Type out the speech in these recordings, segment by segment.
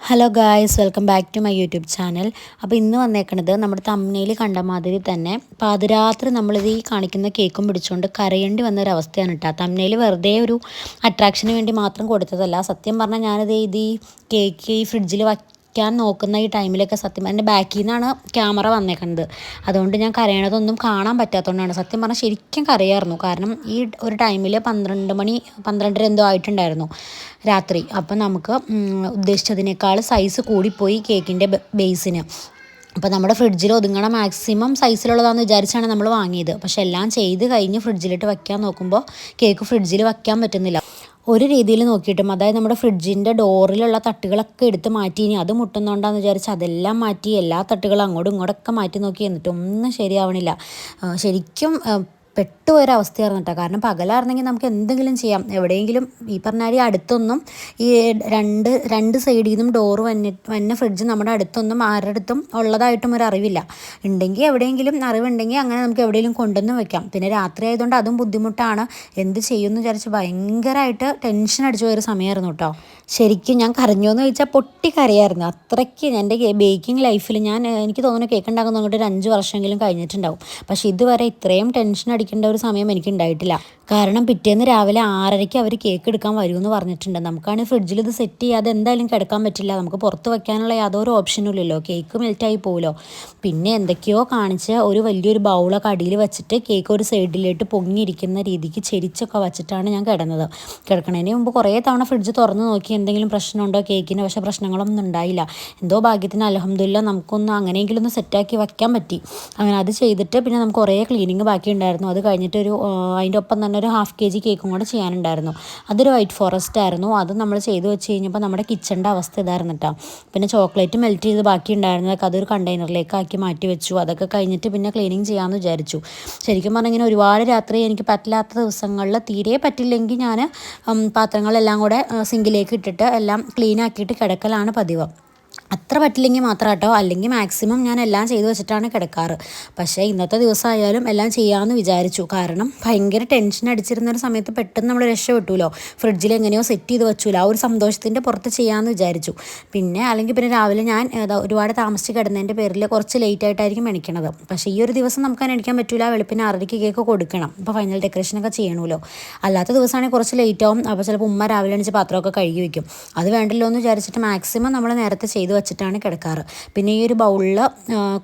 Hello guys welcome back to my YouTube channel അപ്പോൾ ഇന്ന് വന്നേക്കണത് നമ്മുടെ തമ്മനയിൽ കണ്ട മാതിരി തന്നെ പാതിരാത്രി നമ്മളിത് ഈ കാണിക്കുന്ന കേക്കും പിടിച്ചുകൊണ്ട് കരയേണ്ടി വന്ന ഒരു അവസ്ഥയാണ് കേട്ടോ തമ്മനയിൽ വെറുതെ ഒരു അട്രാക്ഷന് വേണ്ടി മാത്രം കൊടുത്തതല്ല. സത്യം പറഞ്ഞാൽ ഞാനിത് ഇത് ഈ കേക്ക് ഈ ഫ്രിഡ്ജിൽ വയ്ക്കാൻ നോക്കുന്ന ഈ ടൈമിലൊക്കെ സത്യം എന്റെ ബാക്കിൽ നിന്നാണ് ക്യാമറ വന്നേക്കുന്നത് അതുകൊണ്ട് ഞാൻ കരയണതൊന്നും കാണാൻ പറ്റാത്തതുകൊണ്ടാണ് സത്യം പറഞ്ഞാൽ ശരിക്കും കരയായിരുന്നു. കാരണം ഈ ഒരു ടൈമിൽ പന്ത്രണ്ട് മണി പന്ത്രണ്ടര എന്തോ ആയിട്ടുണ്ടായിരുന്നു രാത്രി. അപ്പം നമുക്ക് ഉദ്ദേശിച്ചതിനേക്കാൾ സൈസ് കൂടിപ്പോയി കേക്കിന്റെ ബേസിന് അപ്പോൾ നമ്മുടെ ഫ്രിഡ്ജിൽ ഒതുങ്ങണ മാക്സിമം സൈസിലുള്ളതാണെന്ന് വിചാരിച്ചാണ് നമ്മൾ വാങ്ങിയത്. പക്ഷെ എല്ലാം ചെയ്ത് കഴിഞ്ഞ് ഫ്രിഡ്ജിലിട്ട് വയ്ക്കാൻ നോക്കുമ്പോൾ കേക്ക് ഫ്രിഡ്ജിൽ വയ്ക്കാൻ പറ്റുന്നില്ല. ഒരു രീതിയിൽ നോക്കിയിട്ടും അതായത് നമ്മുടെ ഫ്രിഡ്ജിന്റെ ഡോറിലുള്ള തട്ടുകളൊക്കെ എടുത്ത് മാറ്റി ഇനി അത് മുട്ടുന്നുണ്ടാന്ന് വിചാരിച്ച് അതെല്ലാം മാറ്റി എല്ലാ തട്ടുകളും അങ്ങോട്ടും ഇങ്ങോട്ടൊക്കെ മാറ്റി നോക്കി എന്നിട്ട് ഒന്നും ശരിയാവണില്ല ശരിക്കും പെട്ടുപോയൊരവസ്ഥയായിരുന്നു കേട്ടോ. കാരണം പകലായിരുന്നെങ്കിൽ നമുക്ക് എന്തെങ്കിലും ചെയ്യാം. എവിടെയെങ്കിലും ഈ പറഞ്ഞാൽ അടുത്തൊന്നും ഈ രണ്ട് രണ്ട് സൈഡിൽ നിന്നും ഡോറ് വന്നി വന്ന ഫ്രിഡ്ജ് നമ്മുടെ അടുത്തൊന്നും ആരുടെ അടുത്തും ഉള്ളതായിട്ടും ഒരു അറിവില്ല. ഉണ്ടെങ്കിൽ എവിടെയെങ്കിലും അറിവുണ്ടെങ്കിൽ അങ്ങനെ നമുക്ക് എവിടെയെങ്കിലും കൊണ്ടുവന്ന് വെക്കാം. പിന്നെ രാത്രി ആയതുകൊണ്ട് അതും ബുദ്ധിമുട്ടാണ്. എന്ത് ചെയ്യുമെന്ന് വിചാരിച്ച് ഭയങ്കരമായിട്ട് ടെൻഷൻ അടിച്ചു പോയൊരു സമയമായിരുന്നു കേട്ടോ. ശരിക്കും ഞാൻ കരഞ്ഞു എന്ന് ചോദിച്ചാൽ പൊട്ടി കരയായിരുന്നു. അത്രയ്ക്ക് എന്റെ ബേക്കിംഗ് ലൈഫിൽ ഞാൻ എനിക്ക് തോന്നുന്നു കേക്ക് ഉണ്ടാക്കുന്ന ഒരു അഞ്ച് വർഷമെങ്കിലും കഴിഞ്ഞിട്ടുണ്ടാവും. പക്ഷേ ഇതുവരെ ഇത്രയും ടെൻഷൻ അടിക്കേണ്ട ഒരു സമയം എനിക്ക് ഉണ്ടായിട്ടില്ല കാരണം പിറ്റേന്ന് രാവിലെ ആറരയ്ക്ക് അവർ കേക്ക് എടുക്കാൻ വരുമെന്ന് പറഞ്ഞിട്ടുണ്ട്. നമുക്കാണെങ്കിൽ ഫ്രിഡ്ജിൽ ഇത് സെറ്റ് ചെയ്യാതെ എന്തായാലും കിടക്കാൻ പറ്റില്ല. നമുക്ക് പുറത്ത് വെക്കാനുള്ള യാതൊരു ഓപ്ഷനും ഇല്ലല്ലോ. കേക്ക് മെൽറ്റായി പോകുമല്ലോ പിന്നെ എന്തൊക്കെയോ കാണിച്ച് ഒരു വലിയൊരു ബൗളൊക്കെ അടിയിൽ വെച്ചിട്ട് കേക്ക് ഒരു സൈഡിലേട്ട് പൊങ്ങിയിരിക്കുന്ന രീതിക്ക് ചെരിച്ചൊക്കെ വെച്ചിട്ടാണ് ഞാൻ കിടന്നത്. കിടക്കണതിന് മുമ്പ് കുറേ തവണ ഫ്രിഡ്ജ് തുറന്ന് നോക്കി എന്തെങ്കിലും പ്രശ്നമുണ്ടോ കേക്കിന് പക്ഷേ പ്രശ്നങ്ങളൊന്നും ഉണ്ടായില്ല. എന്തോ ഭാഗ്യത്തിന് അലഹമ്മദില്ല നമുക്കൊന്ന് അങ്ങനെയെങ്കിലും ഒന്ന് സെറ്റാക്കി വയ്ക്കാൻ പറ്റി. അങ്ങനെ അത് ചെയ്തിട്ട് പിന്നെ നമുക്ക് കുറേ ക്ലീനിങ് ബാക്കി ഉണ്ടായിരുന്നു അത് കഴിഞ്ഞിട്ട് ഒരു അതിന്റെ ഒപ്പം തന്നെ ഒരു ഹാഫ് കെ ജി കേക്കും കൂടെ ചെയ്യാനുണ്ടായിരുന്നു. അതൊരു വൈറ്റ് ഫോറസ്റ്റ് ആയിരുന്നു. അത് നമ്മൾ ചെയ്ത് വെച്ച് കഴിഞ്ഞപ്പോൾ നമ്മുടെ കിച്ചണിന്റെ അവസ്ഥ ഇതായിരുന്നു കേട്ടോ പിന്നെ ചോക്ലേറ്റ് മെൽറ്റ് ചെയ്ത് ബാക്കി ഉണ്ടായിരുന്നതൊക്കെ അതൊരു കണ്ടെയ്നറിലേക്ക് ആക്കി മാറ്റി വെച്ചു. അതൊക്കെ കഴിഞ്ഞിട്ട് പിന്നെ ക്ലീനിങ് ചെയ്യാമെന്ന് വിചാരിച്ചു. ശരിക്കും പറഞ്ഞാൽ ഇങ്ങനെ ഒരുപാട് രാത്രി എനിക്ക് പറ്റില്ലാത്ത ദിവസങ്ങളിൽ തീരെ പറ്റില്ലെങ്കിൽ ഞാൻ പാത്രങ്ങളെല്ലാം കൂടെ സിങ്കിലേക്ക് ഇട്ടിട്ട് എല്ലാം ക്ലീൻ ആക്കിയിട്ട് കിടക്കലാണ് പതിവ്. അത്ര പറ്റില്ലെങ്കിൽ മാത്രം കേട്ടോ അല്ലെങ്കിൽ മാക്സിമം ഞാൻ എല്ലാം ചെയ്തു വെച്ചിട്ടാണ് കിടക്കാറ്. പക്ഷേ ഇന്നത്തെ ദിവസമായാലും എല്ലാം ചെയ്യാമെന്ന് വിചാരിച്ചു. കാരണം ഭയങ്കര ടെൻഷൻ അടിച്ചിരുന്ന ഒരു സമയത്ത് പെട്ടെന്ന് നമ്മൾ രക്ഷപ്പെട്ടുല്ലോ. ഫ്രിഡ്ജിൽ എങ്ങനെയോ സെറ്റ് ചെയ്ത് വെച്ചൂല ആ ഒരു സന്തോഷത്തിന്റെ പുറത്ത് ചെയ്യാമെന്ന് വിചാരിച്ചു. പിന്നെ അല്ലെങ്കിൽ പിന്നെ രാവിലെ ഞാൻ ഒരുപാട് താമസിച്ച് കിടന്നതിന്റെ പേരിൽ കുറച്ച് ലേറ്റ് ആയിട്ടായിരിക്കും എണിക്കണത്. പക്ഷേ ഈ ഒരു ദിവസം നമുക്ക് അങ്ങനെ എണിക്കാൻ പറ്റില്ല വെളുപ്പിന് ആറരയ്ക്ക് കേക്ക് കൊടുക്കണം അപ്പോൾ ഫൈനൽ ഡെക്കറേഷനൊക്കെ ചെയ്യണമല്ലോ അല്ലാത്ത ദിവസമാണെങ്കിൽ കുറച്ച് ലേറ്റ് ആവും. അപ്പോൾ ചിലപ്പോൾ ഉമ്മ രാവിലെ എണിച്ച് പാത്രമൊക്കെ കഴുകി വയ്ക്കും അത് വേണ്ടല്ലോ എന്ന് വിചാരിച്ചിട്ട് മാക്സിമം നമ്മൾ നേരത്തെ ചെയ്തു ചെയ്ത് വെച്ചിട്ടാണ് കിടക്കാറ്. പിന്നെ ഈ ഒരു ബൗളിൽ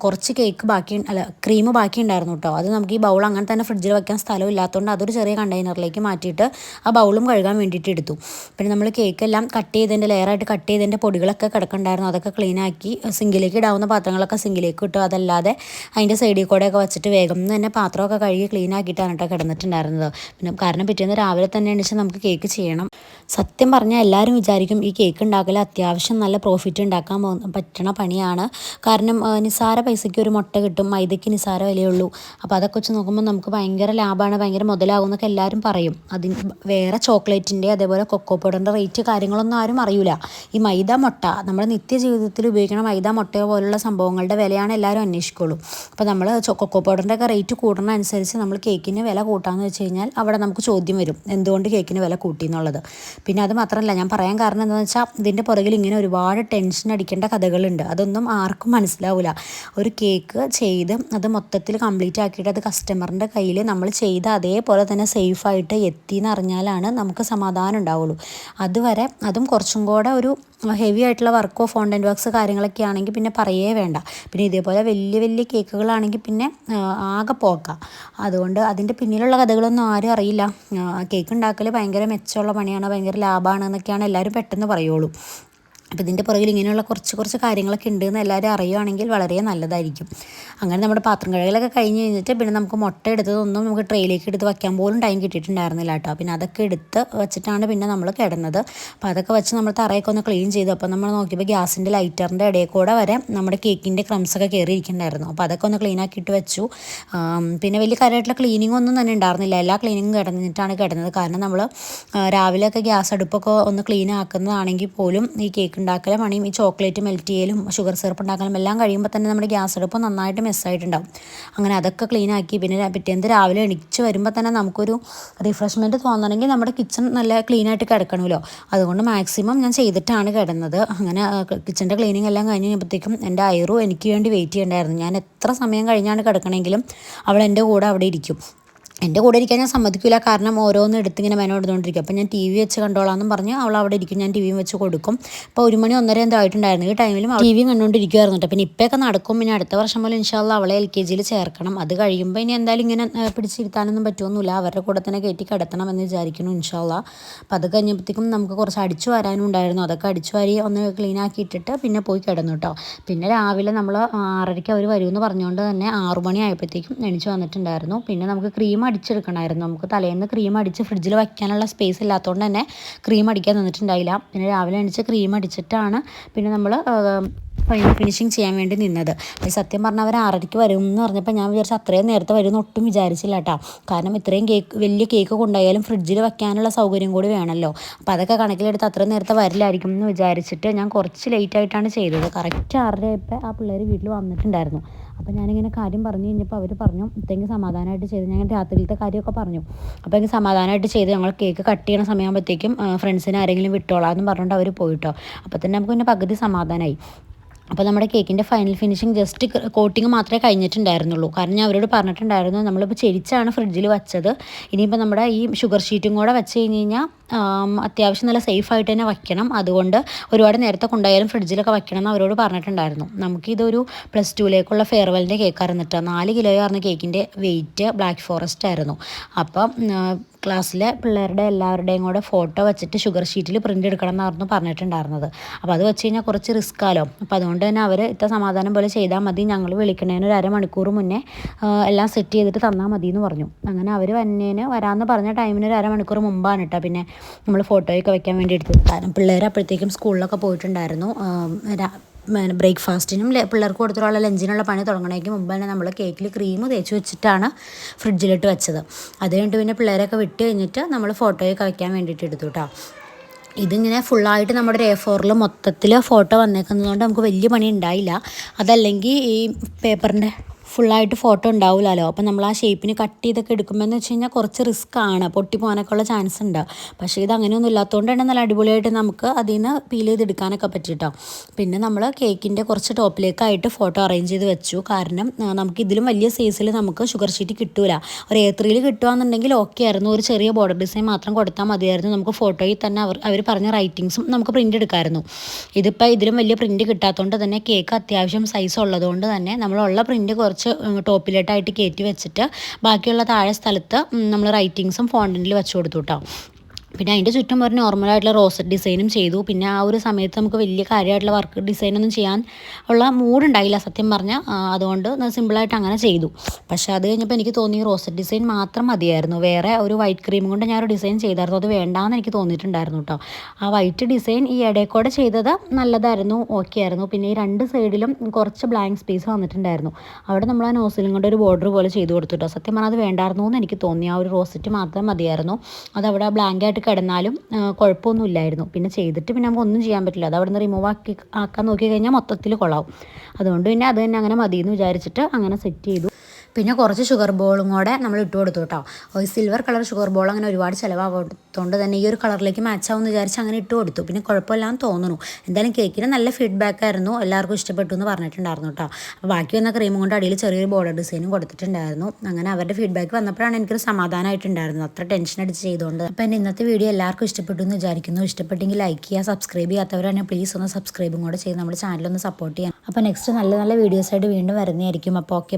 കുറച്ച് കേക്ക് ബാക്കി അല്ല ക്രീം ബാക്കി ഉണ്ടായിരുന്നു കേട്ടോ അത് നമുക്ക് ഈ ബൗൾ അങ്ങനെ തന്നെ ഫ്രിഡ്ജിൽ വെക്കാൻ സ്ഥലം ഇല്ലാത്തതുകൊണ്ട് അതൊരു ചെറിയ കണ്ടെയ്നറിലേക്ക് മാറ്റിയിട്ട് ആ ബൗളും കഴുകാൻ വേണ്ടിയിട്ട് എടുത്തു. പിന്നെ നമ്മൾ കേക്ക് എല്ലാം കട്ട് ചെയ്തതിന്റെ ലെയറായിട്ട് കട്ട് ചെയ്തതിന്റെ പൊടികളൊക്കെ കിടക്കണ്ടായിരുന്നു അതൊക്കെ ക്ലീനാക്കി സിങ്കിലേക്ക് ഇടാവുന്ന പാത്രങ്ങളൊക്കെ സിങ്കിലേക്ക് ഇട്ടു. അതല്ലാതെ അതിന്റെ സൈഡിൽ കൂടെയൊക്കെ വെച്ചിട്ട് വേഗം തന്നെ പാത്രമൊക്കെ കഴുകി ക്ലീൻ ആക്കിയിട്ടാണ് കേട്ടോ കിടന്നിട്ടുണ്ടായിരുന്നത്. പിന്നെ കാരണം പിറ്റേന്ന് രാവിലെ തന്നെ എണീച്ച് നമുക്ക് കേക്ക് ചെയ്യണം. സത്യം പറഞ്ഞാൽ എല്ലാവരും വിചാരിക്കും ഈ കേക്ക് ഉണ്ടാക്കൽ അത്യാവശ്യം നല്ല പ്രോഫിറ്റ് ഉണ്ടാക്കാൻ പറ്റണ പണിയാണ്. കാരണം നിസാര പൈസയ്ക്ക് ഒരു മുട്ട കിട്ടും. മൈദയ്ക്ക് നിസാര വിലയുള്ളൂ. അപ്പോൾ അതൊക്കെ വെച്ച് നോക്കുമ്പോൾ നമുക്ക് ഭയങ്കര ലാഭമാണ് ഭയങ്കര മുതലാകും എന്നൊക്കെ എല്ലാവരും പറയും. അതിന് വേറെ ചോക്ലേറ്റിന്റെ അതേപോലെ കൊക്കോ പൗഡറിന്റെ റേറ്റ് കാര്യങ്ങളൊന്നും ആരും അറിയില്ല ഈ മൈദ മുട്ട നമ്മുടെ നിത്യ ജീവിതത്തിൽ ഉപയോഗിക്കുന്ന മൈദ മുട്ടയോ പോലുള്ള സംഭവങ്ങളുടെ വിലയാണ് എല്ലാവരും അന്വേഷിക്കുള്ളൂ. അപ്പോൾ നമ്മൾ കൊക്കോ പൗഡറിന്റെ ഒക്കെ റേറ്റ് കൂടുന്ന അനുസരിച്ച് നമ്മൾ കേക്കിന് വില കൂട്ടാമെന്ന് വെച്ച് കഴിഞ്ഞാൽ അവിടെ നമുക്ക് ചോദ്യം വരും. എന്തുകൊണ്ട് കേക്കിന് വില കൂട്ടി എന്നുള്ളത് പിന്നെ അത് മാത്രമല്ല ഞാൻ പറയാൻ കാരണം എന്താണെന്ന് വെച്ചാൽ ഇതിന്റെ പുറകിൽ ഇങ്ങനെ ഒരുപാട് ടെൻഷൻ അടിക്കേണ്ട കഥകളുണ്ട്. അതൊന്നും ആർക്കും മനസ്സിലാവില്ല ഒരു കേക്ക് ചെയ്ത് അത് മൊത്തത്തിൽ കംപ്ലീറ്റ് ആക്കിയിട്ട് അത് കസ്റ്റമറിന്റെ കയ്യിൽ നമ്മൾ ചെയ്ത അതേപോലെ തന്നെ സേഫായിട്ട് എത്തി എന്ന് അറിഞ്ഞാലാണ് നമുക്ക് സമാധാനം ഉണ്ടാവുള്ളൂ. അതുവരെ അതും കുറച്ചും കൂടെ ഒരു ഹെവി ആയിട്ടുള്ള വർക്കോ ഫോണ്ടന്റ് വർക്ക്സ് കാര്യങ്ങളൊക്കെ ആണെങ്കിൽ പിന്നെ പറയേ വേണ്ട. പിന്നെ ഇതേപോലെ വലിയ വലിയ കേക്കുകളാണെങ്കിൽ പിന്നെ ആകെ പോക്കാം. അതുകൊണ്ട് അതിന്റെ പിന്നിലുള്ള കഥകളൊന്നും ആരും അറിയില്ല. കേക്ക് ഉണ്ടാക്കൽ ഭയങ്കര മെച്ചമുള്ള പണിയാണ് ഭയങ്കര ലാഭമാണ് എന്നൊക്കെയാണ് എല്ലാവരും പെട്ടെന്ന് പറയുള്ളൂ. അപ്പോൾ ഇതിന്റെ പുറകിൽ ഇങ്ങനെയുള്ള കുറച്ച് കുറച്ച് കാര്യങ്ങളൊക്കെ ഉണ്ടെന്ന് എല്ലാവരും അറിയുവാണെങ്കിൽ വളരെ നല്ലതായിരിക്കും. അങ്ങനെ നമ്മുടെ പാത്രം കഴുകലൊക്കെ കഴിഞ്ഞ് കഴിഞ്ഞിട്ട് പിന്നെ നമുക്ക് മുട്ട എടുത്തതൊന്നും നമുക്ക് ട്രെയിലേക്ക് എടുത്ത് വയ്ക്കാൻ പോലും ടൈം കിട്ടിയിട്ടുണ്ടായിരുന്നില്ല കേട്ടോ പിന്നെ അതൊക്കെ എടുത്ത് വെച്ചിട്ടാണ് പിന്നെ നമ്മൾ കിടന്നത്. അപ്പോൾ അതൊക്കെ വെച്ച് നമ്മൾ തറയൊക്കെ ഒന്ന് ക്ലീൻ ചെയ്തു. അപ്പോൾ നമ്മൾ നോക്കിയപ്പോൾ ഗ്യാസിന്റെ ലൈറ്ററിന്റെ ഇടയിൽ കൂടെ വരെ നമ്മുടെ കേക്കിന്റെ ക്രംസൊക്കെ കയറിയിരിക്കുന്നുണ്ടായിരുന്നു അപ്പോൾ അതൊക്കെ ഒന്ന് ക്ലീൻ ആക്കിയിട്ട് വെച്ചു. പിന്നെ വലിയ കാര്യമായിട്ടുള്ള ക്ലീനിങ് ഒന്നും തന്നെ ഉണ്ടായിരുന്നില്ല. എല്ലാ ക്ലീനിങ്ങും കിടന്നിട്ടാണ് കിടന്നത്. കാരണം നമ്മൾ രാവിലെയൊക്കെ ഗ്യാസ് അടുപ്പൊക്കെ ഒന്ന് ക്ലീൻ ആക്കുന്നതാണെങ്കിൽ പോലും ഈ കേക്ക് ഉണ്ടാക്കലും പണിയും ഈ ചോക്ലേറ്റ് മെൽറ്റ് ചെയ്യലും ഷുഗർ സിറപ്പ് ഉണ്ടാക്കലും എല്ലാം കഴിയുമ്പോൾ തന്നെ നമ്മുടെ ഗ്യാസ് അടുപ്പ് നന്നായിട്ട് മെസ്സായിട്ടുണ്ടാവും അങ്ങനെ അതൊക്കെ ക്ലീൻ ആക്കി പിന്നെ പിറ്റേന്ന് രാവിലെ എണീച്ച് വരുമ്പോൾ തന്നെ നമുക്കൊരു റിഫ്രഷ്മെന്റ് തോന്നണമെങ്കിൽ നമ്മുടെ കിച്ചൺ നല്ല ക്ലീൻ ആയിട്ട് കിടക്കണമല്ലോ. അതുകൊണ്ട് മാക്സിമം ഞാൻ ചെയ്തിട്ടാണ് കിടന്നത്. അങ്ങനെ കിച്ചന്റെ ക്ലീനിങ് എല്ലാം കഴിഞ്ഞ് കഴിയുമ്പോഴത്തേക്കും എന്റെ അയറും എനിക്ക് വേണ്ടി വെയിറ്റ് ചെയ്യണ്ടായിരുന്നു. ഞാൻ എത്ര സമയം കഴിഞ്ഞാണ് കിടക്കണമെങ്കിലും അവൾ എന്റെ കൂടെ അവിടെ ഇരിക്കും. എന്റെ കൂടെ ഇരിക്കാൻ ഞാൻ സമ്മതിക്കില്ല കാരണം ഓരോന്ന് എടുത്തിങ്ങനെ മെനോടുന്നുകൊണ്ടിരിക്കും അപ്പോൾ ഞാൻ ടി വി വെച്ച് കണ്ടോളാമെന്നും പറഞ്ഞ് അവൾ അവിടെ ഇരിക്കും. ഞാൻ ടി വിയും വെച്ച് കൊടുക്കും. അപ്പോൾ ഒരു മണി ഒന്നര എന്തോ ആയിട്ടുണ്ടായിരുന്നു. ഈ ടൈമിലും ടി വിയും കണ്ടുകൊണ്ടിരിക്കുമായിരുന്നു കേട്ടോ. പിന്നെ ഇപ്പോഴൊക്കെ നടക്കും. പിന്നെ അടുത്ത വർഷം പോലെ ഇൻഷാല്ല അവളെ എൽ കെ ജിയിൽ ചേർക്കണം. അത് കഴിയുമ്പോൾ ഇനി എന്തായാലും ഇങ്ങനെ പിടിച്ചിരുത്താനൊന്നും പറ്റുമൊന്നുമില്ല അവരുടെ കൂടെ തന്നെ കയറ്റി കിടത്തണം എന്ന് വിചാരിക്കുന്നു ഇൻഷാല്ല അപ്പോൾ അത് കഴിഞ്ഞപ്പോഴത്തേക്കും നമുക്ക് കുറച്ച് അടിച്ചു വരാനും ഉണ്ടായിരുന്നു. അതൊക്കെ അടിച്ചു വാരി ഒന്ന് ക്ലീൻ ആക്കി ഇട്ടിട്ട് പിന്നെ പോയി കിടന്നു കേട്ടോ. പിന്നെ രാവിലെ നമ്മൾ ആറരയ്ക്ക് അവർ വരുമെന്ന് പറഞ്ഞുകൊണ്ട് തന്നെ ആറുമണി ആയപ്പോഴത്തേക്കും എണിച്ച് വന്നിട്ടുണ്ടായിരുന്നു. പിന്നെ നമുക്ക് ക്രീം അടിച്ചെടുക്കണമായിരുന്നു. നമുക്ക് തലേന്ന് ക്രീം അടിച്ച് ഫ്രിഡ്ജിൽ വയ്ക്കാനുള്ള സ്പേസ് ഇല്ലാത്തതുകൊണ്ട് തന്നെ ക്രീം അടിക്കാൻ നിന്നിട്ടുണ്ടായില്ല. പിന്നെ രാവിലെ എണീച്ച് ക്രീം അടിച്ചിട്ടാണ് പിന്നെ നമ്മൾ ഫിനിഷിങ് ചെയ്യാൻ വേണ്ടി നിന്നത്. സത്യം പറഞ്ഞാൽ അവർ ആറരയ്ക്ക് വരും എന്ന് പറഞ്ഞപ്പോൾ ഞാൻ വിചാരിച്ചു അത്രയും നേരത്തെ വരും ഒട്ടും വിചാരിച്ചില്ല കേട്ടോ കാരണം ഇത്രയും കേക്ക് വലിയ കേക്ക് കൊണ്ടായാലും ഫ്രിഡ്ജിൽ വെക്കാനുള്ള സൗകര്യം കൂടി വേണമല്ലോ അപ്പോൾ അതൊക്കെ കണക്കിലെടുത്ത് അത്രയും നേരത്തെ വരില്ലായിരിക്കും എന്ന് വിചാരിച്ചിട്ട് ഞാൻ കുറച്ച് ലേറ്റ് ആയിട്ടാണ് ചെയ്തത്. കറക്റ്റ് ആറരയപ്പോൾ ആ പിള്ളേർ വീട്ടിൽ വന്നിട്ടുണ്ടായിരുന്നു. അപ്പോൾ ഞാനിങ്ങനെ കാര്യം പറഞ്ഞു കഴിഞ്ഞപ്പോൾ അവർ പറഞ്ഞു ഇത്തേക്ക് സമാധാനമായിട്ട് ചെയ്ത് ഞാൻ രാത്രിയിലത്തെ കാര്യമൊക്കെ പറഞ്ഞു. അപ്പോൾ എനിക്ക് സമാധാനമായിട്ട് ചെയ്ത് ഞങ്ങൾ കേക്ക് കട്ട് ചെയ്യണ സമയമാകുമ്പോഴത്തേക്കും ഫ്രണ്ട്സിനെ ആരെങ്കിലും വിട്ടോളാം എന്ന് പറഞ്ഞിട്ട് അവർ പോയിട്ടോ. അപ്പോൾ തന്നെ നമുക്ക് പിന്നെ പകുതി സമാധാനമായി അപ്പോൾ നമ്മുടെ കേക്കിന്റെ ഫൈനൽ ഫിനിഷിങ് ജസ്റ്റ് കോട്ടിങ് മാത്രമേ കഴിഞ്ഞിട്ടുണ്ടായിരുന്നുള്ളൂ. കാരണം ഞാൻ അവരോട് പറഞ്ഞിട്ടുണ്ടായിരുന്നു നമ്മളിപ്പോൾ ചെരിച്ചാണ് ഫ്രിഡ്ജിൽ വെച്ചത്. ഇനിയിപ്പോൾ നമ്മുടെ ഈ ഷുഗർ ഷീറ്റും കൂടെ വെച്ച് കഴിഞ്ഞ് കഴിഞ്ഞാൽ അത്യാവശ്യം നല്ല സേഫ് ആയിട്ട് തന്നെ വയ്ക്കണം. അതുകൊണ്ട് ഒരുപാട് നേരത്തെ കൊണ്ടായാലും ഫ്രിഡ്ജിലൊക്കെ വയ്ക്കണം എന്ന് അവരോട് പറഞ്ഞിട്ടുണ്ടായിരുന്നു. നമുക്കിതൊരു പ്ലസ് ടുവിലേക്കുള്ള ഫെയർവെല്ലിന്റെ കേക്കായിരുന്നിട്ട് നാല് കിലോ ആയിരുന്ന കേക്കിന്റെ വെയിറ്റ് ബ്ലാക്ക് ഫോറസ്റ്റ് ആയിരുന്നു. അപ്പം ക്ലാസ്സിലെ പിള്ളേരുടെ എല്ലാവരുടെയും കൂടെ ഫോട്ടോ വെച്ചിട്ട് ഷുഗർ ഷീറ്റിൽ പ്രിന്റ് എടുക്കണം എന്നായിരുന്നു പറഞ്ഞിട്ടുണ്ടായിരുന്നത്. അപ്പോൾ അത് വെച്ച് കഴിഞ്ഞാൽ കുറച്ച് റിസ്ക് ആലോ. അപ്പോൾ അതുകൊണ്ട് തന്നെ അവർ ഇത്ര സമാധാനം പോലെ ചെയ്താൽ മതി ഞങ്ങൾ വിളിക്കണേന് ഒരു അരമണിക്കൂർ മുന്നേ എല്ലാം സെറ്റ് ചെയ്തിട്ട് തന്നാൽ മതി എന്ന് പറഞ്ഞു. അങ്ങനെ അവർ വന്നേന് വരാമെന്ന് പറഞ്ഞ ടൈമിന് ഒരു അരമണിക്കൂർ മുമ്പാണ് കേട്ടോ പിന്നെ നമ്മൾ ഫോട്ടോയൊക്കെ വെക്കാൻ വേണ്ടി എടുത്തത്. കാരണം പിള്ളേർ അപ്പോഴത്തേക്കും സ്കൂളിലൊക്കെ പോയിട്ടുണ്ടായിരുന്നു. ബ്രേക്ക്ഫാസ്റ്റിനും പിള്ളേർക്ക് കൊടുത്തിട്ടുള്ള ലഞ്ചിനുള്ള പണി തുടങ്ങണേക്ക് മുമ്പ് തന്നെ നമ്മൾ കേക്കിൽ ക്രീം തേച്ച് വെച്ചിട്ടാണ് ഫ്രിഡ്ജിലിട്ട് വെച്ചത്. അത് കഴിഞ്ഞിട്ട് പിന്നെ പിള്ളേരൊക്കെ വിട്ട് കഴിഞ്ഞിട്ട് നമ്മൾ ഫോട്ടോയൊക്കെ വയ്ക്കാൻ വേണ്ടിയിട്ട് എടുത്തു കേട്ടോ ഇതിങ്ങനെ ഫുള്ളായിട്ട് നമ്മുടെ ഒരു എ ഫോറിൽ മൊത്തത്തിൽ ഫോട്ടോ വന്നേക്കുന്നതുകൊണ്ട് നമുക്ക് വലിയ പണി ഉണ്ടായില്ല. അതല്ലെങ്കിൽ ഈ പേപ്പറിന്റെ ഫുള്ളായിട്ട് ഫോട്ടോ ഉണ്ടാവില്ലല്ലോ അപ്പം നമ്മൾ ആ ഷേപ്പിന് കട്ട് ചെയ്തൊക്കെ എടുക്കുമ്പോൾ എന്ന് വെച്ച് കഴിഞ്ഞാൽ കുറച്ച് റിസ്ക് ആണ്. പൊട്ടി പോകാനൊക്കെ ഉള്ള ചാൻസ് ഉണ്ട്. പക്ഷേ ഇത് അങ്ങനെയൊന്നും ഇല്ലാത്തതുകൊണ്ട് തന്നെ നല്ല അടിപൊളിയായിട്ട് നമുക്ക് അതിൽ നിന്ന് പീൽ ചെയ്തെടുക്കാനൊക്കെ പറ്റിട്ടോ. പിന്നെ നമ്മൾ കേക്കിന്റെ കുറച്ച് ടോപ്പിലേക്കായിട്ട് ഫോട്ടോ അറേഞ്ച് ചെയ്ത് വെച്ചു. കാരണം നമുക്ക് ഇതിലും വലിയ സൈസിൽ നമുക്ക് ഷുഗർ ഷീറ്റ് കിട്ടൂല. ഒരു എ ത്രീയിൽ കിട്ടുകയാണെന്നുണ്ടെങ്കിൽ ഓക്കെ ആയിരുന്നു. ഒരു ചെറിയ ബോർഡർ ഡിസൈൻ മാത്രം കൊടുത്താൽ മതിയായിരുന്നു. നമുക്ക് ഫോട്ടോയിൽ തന്നെ അവർ അവർ പറഞ്ഞ റൈറ്റിങ്സും നമുക്ക് പ്രിന്റ് എടുക്കാമായിരുന്നു ഇതിപ്പോൾ ഇതിലും വലിയ പ്രിന്റ് കിട്ടാത്തതുകൊണ്ട് തന്നെ കേക്ക് അത്യാവശ്യം സൈസ് ഉള്ളതുകൊണ്ട് തന്നെ നമ്മളുള്ള പ്രിന്റ് കുറച്ച് കുറച്ച് ടോപ്പിലോട്ടായിട്ട് കയറ്റി വെച്ചിട്ട് ബാക്കിയുള്ള താഴെ സ്ഥലത്ത് നമ്മൾ റൈറ്റിങ്സും ഫോണ്ടിൽ വെച്ച് കൊടുത്തു കേട്ടോ പിന്നെ അതിന്റെ ചുറ്റും ഒരു നോർമലായിട്ടുള്ള റോസറ്റ് ഡിസൈനും ചെയ്തു. പിന്നെ ആ ഒരു സമയത്ത് നമുക്ക് വലിയ കാര്യമായിട്ടുള്ള വർക്ക് ഡിസൈനൊന്നും ചെയ്യാൻ ഉള്ള മൂഡ് ഉണ്ടായില്ല സത്യം പറഞ്ഞാൽ അതുകൊണ്ട് സിമ്പിളായിട്ട് അങ്ങനെ ചെയ്തു. പക്ഷേ അത് കഴിഞ്ഞപ്പോൾ എനിക്ക് തോന്നി റോസറ്റ് ഡിസൈൻ മാത്രം മതിയായിരുന്നു. വേറെ ഒരു വൈറ്റ് ക്രീം കൊണ്ട് ഒരു ഡിസൈൻ ചെയ്തായിരുന്നു. അത് വേണ്ടാന്ന് എനിക്ക് തോന്നിയിട്ടുണ്ടായിരുന്നു കേട്ടോ ആ വൈറ്റ് ഡിസൈൻ ഈ ഇടയ്ക്കൂടെ ചെയ്തത് നല്ലതായിരുന്നു ഓക്കെ ആയിരുന്നു. പിന്നെ ഈ രണ്ട് സൈഡിലും കുറച്ച് ബ്ലാങ്ക് സ്പേസ് വന്നിട്ടുണ്ടായിരുന്നു. അവിടെ നമ്മൾ ആ നോസിലും കൊണ്ട് ഒരു ബോർഡർ പോലെ ചെയ്തു കൊടുത്തു കേട്ടോ സത്യം പറഞ്ഞാൽ അത് വേണ്ടായിരുന്നു എന്ന് എനിക്ക് തോന്നി. ആ ഒരു റോസറ്റ് മാത്രം മതിയായിരുന്നു. അത് അവിടെ ബ്ലാങ്ക് ആയിട്ട് കുഴപ്പമൊന്നും ഇല്ലായിരുന്നു പിന്നെ ചെയ്തിട്ട് പിന്നെ നമുക്ക് ഒന്നും ചെയ്യാൻ പറ്റില്ല. അത് അവിടെ നിന്ന് റിമൂവ് ആക്കി ആക്കാൻ നോക്കി കഴിഞ്ഞാൽ മൊത്തത്തിൽ കൊള്ളാവും അതുകൊണ്ട് പിന്നെ അത് തന്നെ അങ്ങനെ മതി എന്ന് വിചാരിച്ചിട്ട് അങ്ങനെ സെറ്റ് ചെയ്തു. പിന്നെ കുറച്ച് ഷുഗർ ബോളും കൂടെ നമ്മൾ ഇട്ട് കൊടുത്തു കേട്ടോ. ഒരു സിൽവർ കളർ ഷുഗർ ബോൾ അങ്ങനെ ഒരുപാട് ചിലവാകത്തോണ്ട് തന്നെ ഈ ഒരു കളറിലേക്ക് മാച്ച് ആവുമെന്ന് വിചാരിച്ച് അങ്ങനെ ഇട്ട് കൊടുത്തു. പിന്നെ കുഴപ്പമില്ലാന്ന് തോന്നുന്നു. എന്തായാലും കേക്കിന് നല്ല ഫീഡ്ബാക്ക് ആയിരുന്നു. എല്ലാവർക്കും ഇഷ്ടപ്പെട്ടു എന്ന് പറഞ്ഞിട്ടുണ്ടായിരുന്നു കേട്ടോ. അപ്പോൾ ബാക്കി വന്ന ക്രീമും കൊണ്ട് അടിയിൽ ചെറിയൊരു ബോർഡർ ഡിസൈനും കൊടുത്തിട്ടുണ്ടായിരുന്നു. അങ്ങനെ അവരുടെ ഫീഡ്ബാക്ക് വന്നപ്പോഴാണ് എനിക്കൊരു സമാധാനമായിട്ടുണ്ടായിരുന്നു അത്ര ടെൻഷൻ അടിച്ച് ചെയ്തുകൊണ്ട്. അപ്പോൾ എന്റെ ഇന്നത്തെ വീഡിയോ എല്ലാവർക്കും ഇഷ്ടപ്പെട്ടു എന്ന് വിചാരിക്കുന്നു. ഇഷ്ടപ്പെട്ടെങ്കിൽ ലൈക്ക് ചെയ്യുക സബ്സ്ക്രൈബ് ചെയ്യാത്തവരാണെങ്കിൽ പ്ലീസ് ഒന്ന് സബ്സ്ക്രൈബും കൂടെ ചെയ്ത് നമ്മുടെ ചാനലൊന്ന് സപ്പോർട്ട് ചെയ്യാം അപ്പോൾ നെക്സ്റ്റ് നല്ല നല്ല വീഡിയോസായിട്ട് വീണ്ടും വരുന്നതായിരിക്കും. അപ്പോൾ ഓക്കെ